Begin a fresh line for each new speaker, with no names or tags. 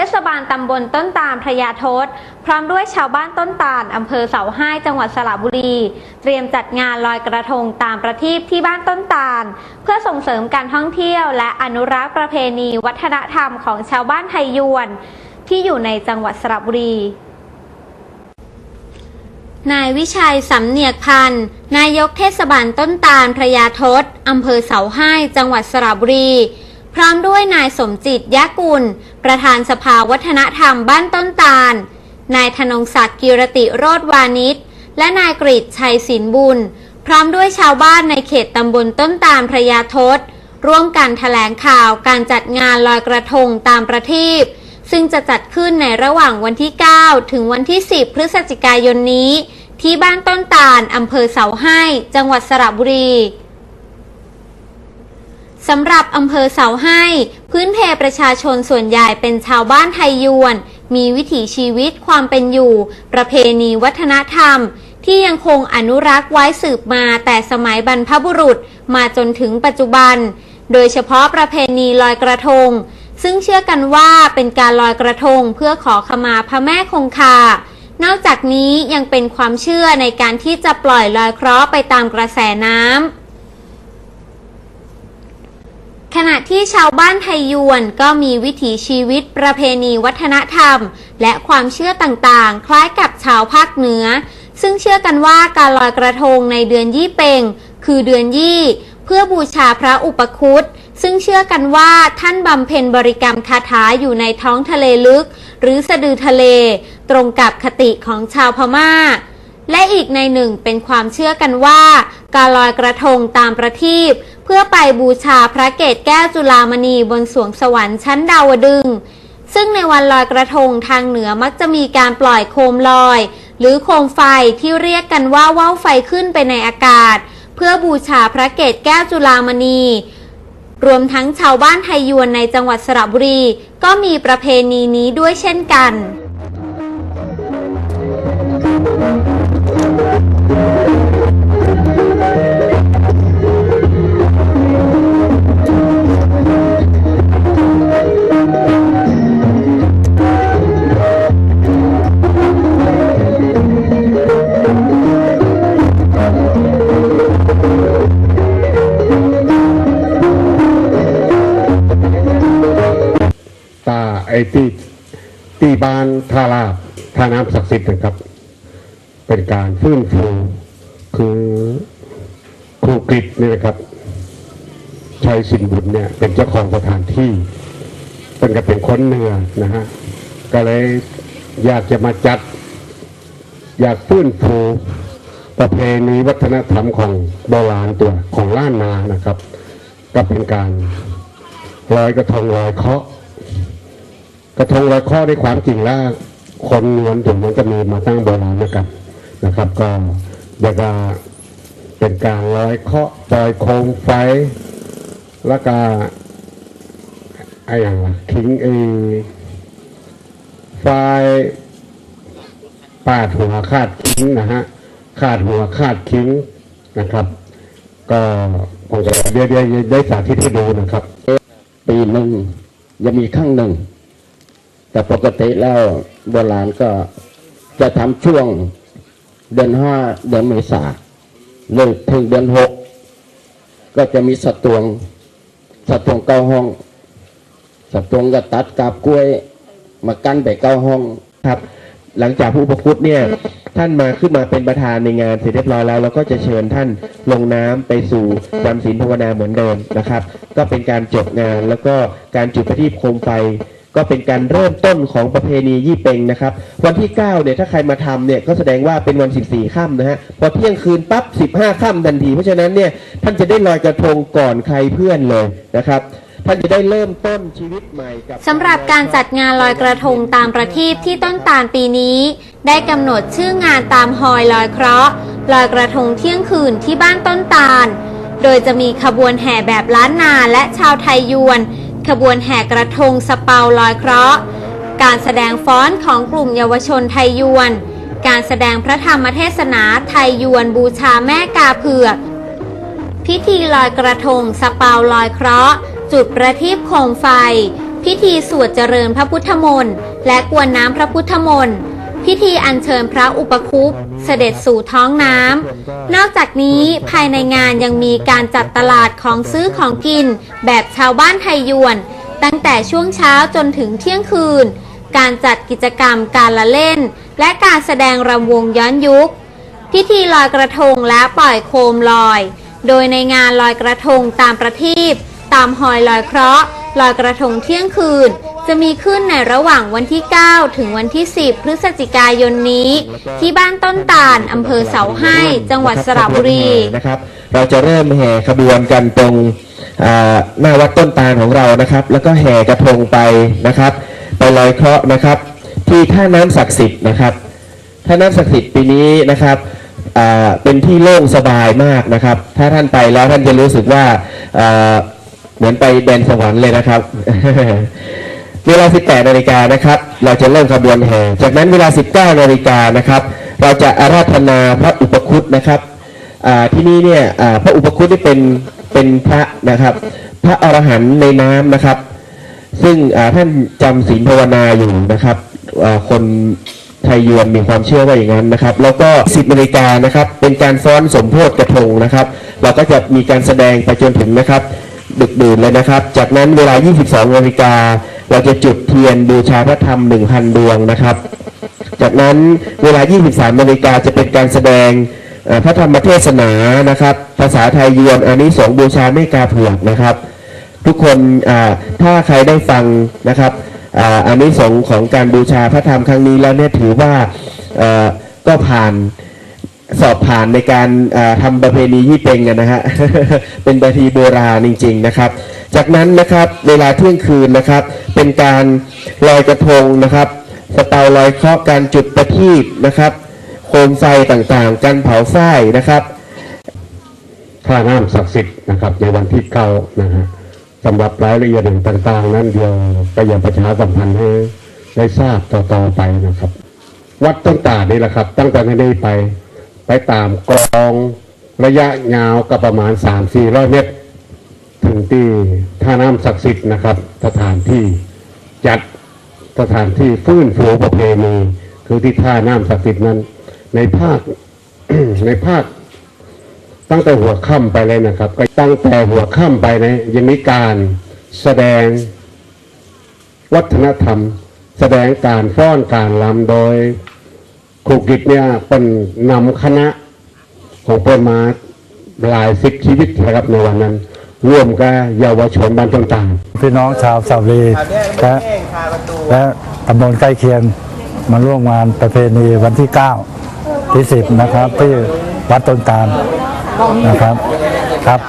เทศบาลตำบลต้นตาลพระยาทศพร้อมด้วยชาวบ้านต้นตาลอำเภอเสาห้ยจังหวัดสระบุรี เตรียมจัดงานลอยกระทงตามประทีปที่บ้านต้นตาล เพื่อส่งเสริมการท่องเที่ยว และอนุรักษ์ประเพณีวัฒนธรรมของชาวบ้านไทยยวน ที่อยู่ในจังหวัดสระบุรีนายวิชัยสำเนียกพันธ์นายกเทศบาลต้นตาลพระยาทศอำเภอเสาห้ยจังหวัดสระบุรี พร้อมด้วยนายสมจิตยะกุล ประธานสภาวัฒนธรรมบ้านต้นตาล นายธนงศักดิ์กิรติโรธวานิชและนายกริชชัยศิลบุญ พร้อมด้วยชาวบ้านในเขตตำบลต้นตาลพระยาทศร่วมกันแถลงข่าวการจัดงานลอยกระทงตามประทีปซึ่งจะจัดขึ้นในระหว่างวันที่ 9 ถึงวันที่ 10 พฤศจิกายนนี้ ที่บ้านต้นตาลอำเภอเสาให้ จังหวัดสระบุรี สำหรับอำเภอเสาให้ พื้นเพประชาชนส่วนใหญ่เป็นชาวบ้านไทยยวน มีวิถีชีวิตความเป็นอยู่ ประเพณีวัฒนธรรม ที่ยังคงอนุรักษ์ไว้สืบมาแต่สมัยบรรพบุรุษมาจนถึงปัจจุบัน โดยเฉพาะประเพณีลอยกระทง ซึ่งเชื่อกันว่าเป็นการลอยกระทงเพื่อขอขมาพระแม่คงคานอกจากนี้ยังเป็นความเชื่อในการที่จะปล่อยลอยเคราะห์ไปตามกระแสน้ำ ขณะที่ชาวบ้านไทยยวนก็มีวิถีชีวิตประเพณีวัฒนธรรม และความเชื่อต่างๆ คล้ายกับชาวภาคเหนือ ซึ่งเชื่อกันว่าการลอยกระทงในเดือนยี่เปงคือเดือนยี่ เพื่อบูชาพระอุปคุตซึ่งเชื่อกันว่าท่านบำเพ็ญบริกรรมคาถาอยู่ในท้องทะเลลึก หรือสะดือทะเล ตรงกับคติของชาวพม่า และอีกในหนึ่งเป็นความเชื่อกันว่า การลอยกระทงตามประทีป พื่อไปบูชาพระเกศแก้วจุฬามณีบนสวงสวรรค์ชั้นดาวดึง ซึ่งในวันลอยกระทงทางเหนือมักจะมีการปล่อยโคมลอย หรือโคมไฟที่เรียกกันว่าว่าวไฟขึ้นไปในอากาศ เพื่อบูชาพระเกศแก้วจุฬามณี รวมทั้งชาวบ้านไทยยวนในจังหวัดสระบุรี ก็มีประเพณีนี้ด้วยเช่นกัน
ที่ที่บ้านท่าลาบท่าน้ำศักดิ์สิทธิ์นะครับ เป็นการฟื้นฟูคือครูกริชนี่นะครับชัยสินบุญเนี่ย เป็นเจ้าของสถานที่เป็นก็เป็นคนเหนือนะฮะก็เลยอยากจะมาจัด อยากฟื้นฟูประเพณีวัฒนธรรมของโบราณตัวของล้านนานะครับ ก็เป็นการลอยกระทงลอยเคาะ กระทงลอยข้อในความจริงแล้วคนนวลถึงมันจะมีมาตั้งโบราณนะครับนะครับ ก็เดี๋ยวก็เป็นการลอยเคาะปล่อยโคมไฟ แล้วก็ไอ้อย่างทิ้งไอ้ไฟปาดหัวคาดคิ้งนะฮะคาดหัวคาดคิ้งนะครับ ก็ผมจะเดี๋ยวเดี๋ยวได้สาธิตให้ดูนะครับ
ปีหนึ่งจะมีครั้งหนึ่ง แต่ปกติแล้วโบราณก็จะทำช่วงเดือนห้าเดือนเมษาเลยถึงเดือนหกก็จะมีสตวงสตวงเก้าห้อง สตวงก็ตัดกาบกล้วย มากั้นไปเก้าห้อง
ครับ หลังจากผู้ประคุตเนี่ยท่านมาขึ้นมาเป็นประธานในงานเสร็จเรียบร้อยแล้วเราก็จะเชิญท่านลงน้ำไปสู่จำศีลภาวนาเหมือนเดิมนะครับ ก็เป็นการจบงานแล้วก็การจุดประทีปโคมไฟ ก็เป็นการเริ่มต้นของประเพณียี่เปงนะครับ วันที่ 9 เนี่ย ถ้าใครมาทำเนี่ย ก็แสดงว่าเป็นวัน 14 ค่ำนะฮะ พอเที่ยงคืนปั๊บ 15 ค่ำทันที เพราะฉะนั้นเนี่ย ท่านจะได้ลอยกระทงก่อนใครเพื่อนเลยนะครับ ท่านจะได้เริ่มต้นชีวิตใหม่กับ
สำหรับการจัดงานลอยกระทงตามประทีปที่ต้นตาลปีนี้ ได้กำหนดชื่องานตามฮอยลอยเคราะห์ลอยกระทงเที่ยงคืนที่บ้านต้นตาล โดยจะมีขบวนแห่แบบล้านนาและชาวไทยยวน ขบวนแห่กระทงสเปาลอยเคราะห์ การแสดงฟ้อนของกลุ่มเยาวชนไทยยวน การแสดงพระธรรมเทศนาไทยยวนบูชาแม่กาเผือก พิธีลอยกระทงสเปาลอยเคราะห์ จุดประทีปโคมไฟ พิธีสวดเจริญพระพุทธมนต์และกวนน้ำพระพุทธมนต์ พิธีอัญเชิญพระอุปคุปเสด็จสู่ท้องน้ำนอกจากนี้ภายในงานยังมีการจัดตลาดของซื้อของกิน แบบชาวบ้านไทยยวน ตั้งแต่ช่วงเช้าจนถึงเที่ยงคืน การจัดกิจกรรมการละเล่น และการแสดงรำวงย้อนยุค พิธีลอยกระทงและปล่อยโคมลอย โดยในงานลอยกระทงตามประทีปตามหอยลอยเคราะห์ลอยกระทงเที่ยงคืน จะมีขึ้นในระหว่างวันที่ 9 ถึงวันที่ 10 พฤศจิกายนนี้ ที่บ้านต้นตาลอำเภอเสาให้ จังหวัดสระบุรี
นะครับ เราจะเริ่มแห่ขบวนกันตรงอ่าหน้าวัดต้นตาลของเรานะครับ แล้วก็แห่กระทงไปนะครับ ไปลอยเคราะห์นะครับ ที่ท่าน้ำศักดิ์สิทธิ์นะครับท่าน้ำศักดิ์สิทธิ์ปีนี้นะครับอ่าเป็นที่โล่งสบายมากนะครับ ถ้าท่านไปแล้วท่านจะรู้สึกว่าอ่าเหมือนไปแดนสวรรค์เลยนะครับ เวลา 18 นาฬิกานะครับ เราจะเริ่มขบวนแห่ จากนั้นเวลา 19 นาฬิกานะครับ เราจะอาราธนาพระอุปคุตนะครับที่นี่เนี่ยพระอุปคุตนี่เป็นเป็นพระนะครับ พระอรหันต์ในน้ำนะครับ ซึ่งท่านจำศีลภาวนาอยู่นะครับคนไทยยวนมีความเชื่อว่าอย่างนั้นนะครับ แล้วก็ 10นาฬิกานะครับ เป็นการฟ้อนสมโพธิกระทงนะครับ เราก็จะมีการแสดงไปจนถึงนะครับ ดึกดื่นเลยนะครับ จากนั้นเวลา 22นาฬิกา เราจะจุดเทียนบูชาพระธรรม1,000ดวงนะครับ จากนั้นเวลา 23นาฬิกาจะเป็นการแสดงพระธรรมเทศนานะครับ ภาษาไทยยวนอานิสงส์บูชาเมกาเผือกนะครับ ทุกคนถ้าใครได้ฟังนะครับอ่าอานิสงของการบูชาพระธรรมครั้งนี้แล้วเนี่ยถือว่าก็ผ่าน สอบผ่านในการอ่าทำประเพณียี่เป็งกันนะฮะเป็นประเพณีโบราณจริง ๆนะครับ จากนั้นนะครับเวลาเที่ยงคืนนะครับ เป็นการลอยกระทงนะครับสเตาลอยเคราะห์การจุดประทีปนะครับ โคมไฟต่างๆ การเผาไส้นะครับ
ท่าน้ำศักดิ์สิทธิ์นะครับในวันที่เก้านะฮะสำหรับรายละเอียดต่างๆ นั้นเดียวก็ยังประชาสัมพันธ์ให้ได้ทราบต่อๆไปนะครับ วัดต้นตาลนี่แหละครับ ตั้งแต่นี้ไป ไปตามกลองระยะยาวก็ประมาณ 3-400 เมตร ถึงที่ท่าน้ำศักดิ์สิทธิ์นะครับ สถานที่จัดสถานที่ฟื้นฟูประเพณีคือที่ท่าน้ำศักดิ์สิทธิ์นั้น ในภาคในภาค ตั้งแต่หัวค่ำไปเลยนะครับก็ตั้งแต่หัวค่ำไปนะยังมีการแสดงวัฒนธรรม แสดงการฟ้อนการลำโดย ครูกิจเนี่ยเป็นนำคณะของเปิ้นมาหลายสิบชีวิตนะครับในวันนั้น ร่วมกับเยาวชนบ้านต่างๆ
พี่น้องชาวสาวรีและและตำบลใกล้เคียงมาร่วมงานประเพณีวันที่ 9 ที่ 10 นะครับ ที่วัดต้นตาลนะครับครับ